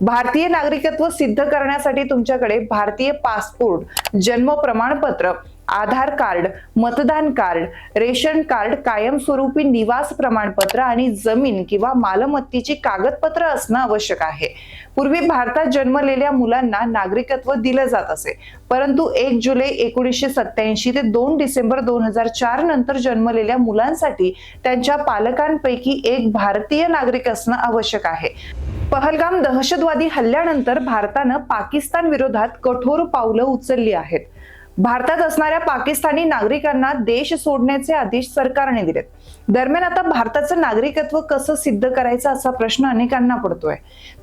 भारतीय नागरिकत्व सिद्ध करण्यासाठी तुमच्याकडे भारतीय पासपोर्ट जन्म प्रमाणपत्र आधार कार्ड मतदान कार्ड रेशन कार्ड कायमस्वरूपी निवास प्रमाणपत्र आणि जमीन किंवा मालमत्तेची कागदपत्र असणं आवश्यक आहे. पूर्वी भारतात जन्मलेल्या मुलांना नागरिकत्व दिलं जात असे. परंतु एक जुलै एकोणीसशे सत्याऐंशी ते दोन डिसेंबर दोन हजार चार नंतर जन्मलेल्या मुलांसाठी त्यांच्या पालकांपैकी एक भारतीय नागरिक असणं आवश्यक आहे. पहलगाम दहशतवादी हल्ल्यानंतर भारतानं पाकिस्तान विरोधात कठोर पावलं उचलली आहेत. भारतात असणाऱ्या पाकिस्तानी नागरिकांना देश सोडण्याचे आदेश सरकारने दिलेत. दरम्यान आता भारताचं नागरिकत्व कसं सिद्ध करायचं असा प्रश्न अनेकांना पडतोय.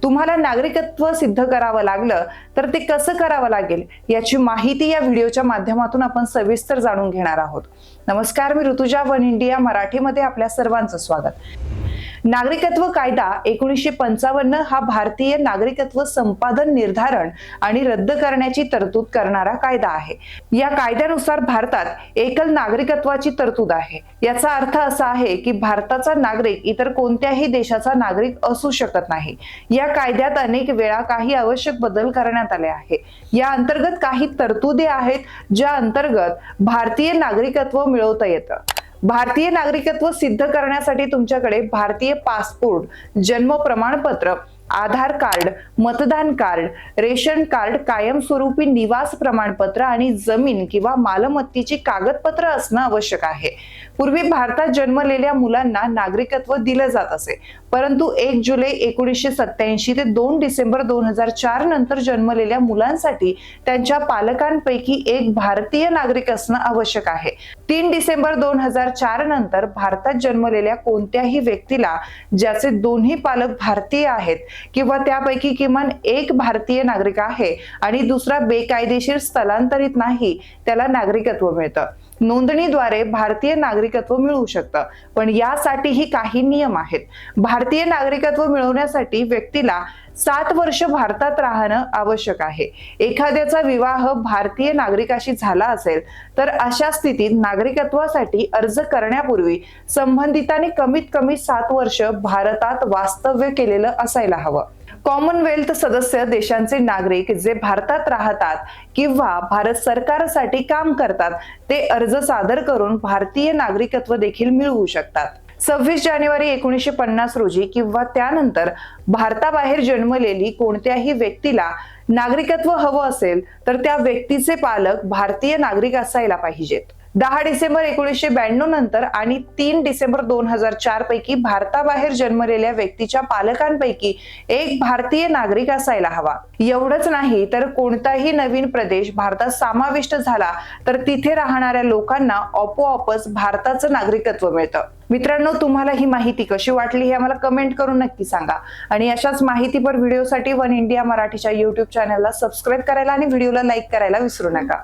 तुम्हाला नागरिकत्व सिद्ध करावं लागलं तर ते कसं करावं लागेल याची माहिती या व्हिडिओच्या माध्यमातून आपण सविस्तर जाणून घेणार आहोत. नमस्कार मी ऋतुजा वन इंडिया मराठीमध्ये आपल्या सर्वांचं स्वागत. नागरिकत्व कायदा एकोणीसशे पंचावन्न हा भारतीय नागरिकत्व संपादन निर्धारण आणि रद्द करण्याची तरतूद करणारा कायदा आहे. या कायद्यानुसार भारतात एकल नागरिकत्वाची तरतूद आहे. याचा अर्थ असा आहे की भारताचा नागरिक इतर कोणत्याही देशाचा नागरिक असू शकत नाही. या कायद्यात अनेक वेळा काही आवश्यक बदल करण्यात आले आहे या अंतर्गत काही तरतुदी आहेत ज्या अंतर्गत भारतीय नागरिकत्व मिळवता येतं. भारतीय नागरिकत्व सिद्ध करण्यासाठी तुमच्याकडे भारतीय पासपोर्ट जन्म प्रमाणपत्र आधार कार्ड मतदान कार्ड रेशन कार्ड कायमस्वरूपी निवास प्रमाणपत्र आणि जमीन किंवा मालमत्तेची कागदपत्र असणं आवश्यक आहे. पूर्वी भारतात जन्मलेल्या मुलांना नागरिकत्व दिलं जात असे. परंतु एक जुलै एकोणीसशे सत्याऐंशी ते दोन डिसेंबर दोन हजार चार नंतर जन्मलेल्या मुलांसाठी त्यांच्या पालकांपैकी एक भारतीय नागरिक असणं आवश्यक आहे. तीन डिसेंबर दोन हजार चार नंतर भारतात जन्मलेल्या कोणत्याही व्यक्तीला ज्याचे दोन्ही पालक भारतीय आहेत किंवा त्यापैकी किमान एक भारतीय नागरिक आहे आणि दुसरा बेकायदेशीर स्थलांतरित नाही त्याला नागरिकत्व मिळतं. नोंदणीद्वारे भारतीय नागरिकत्व मिळू शकतं. पण यासाठीही काही नियम आहेत. भारतीय नागरिकत्व मिळवण्यासाठी व्यक्तीला सात वर्ष भारतात राहणं आवश्यक आहे. एखाद्याचा विवाह भारतीय नागरिकाशी झाला असेल तर अशा स्थितीत नागरिकत्वासाठी अर्ज करण्यापूर्वी संबंधितांनी कमीत कमी सात वर्ष भारतात वास्तव्य केलेलं असायला हवं. कॉमनवेल्थ सदस्य देशांचे नागरिक जे भारतात राहतात किंवा भारत सरकारसाठी काम करतात ते अर्ज सादर करून भारतीय नागरिकत्व देखील मिळवू शकतात. सव्वीस जानेवारी एकोणीसशे पन्नास रोजी किंवा त्यानंतर भारताबाहेर जन्मलेली कोणत्याही व्यक्तीला नागरिकत्व हवं असेल तर त्या व्यक्तीचे पालक भारतीय नागरिक असायला पाहिजेत. दहा डिसेंबर एकोणीसशे ब्याण्णव नंतर आणि तीन डिसेंबर दोन हजार चार पैकी भारताबाहेर जन्मलेल्या व्यक्तीच्या पालकांपैकी एक भारतीय नागरिक असायला हवा. एवढंच नाही तर कोणताही नवीन प्रदेश भारतात समाविष्ट झाला तर तिथे राहणाऱ्या लोकांना आपोआपच भारताचं नागरिकत्व मिळतं. मित्रांनो तुम्हाला ही माहिती कशी वाटली हे आम्हाला कमेंट करून नक्की सांगा. आणि अशाच माहितीपर व्हिडिओसाठी वन इंडिया मराठीच्या युट्यूब चॅनलला सबस्क्राईब करायला आणि व्हिडिओला लाईक करायला विसरू नका.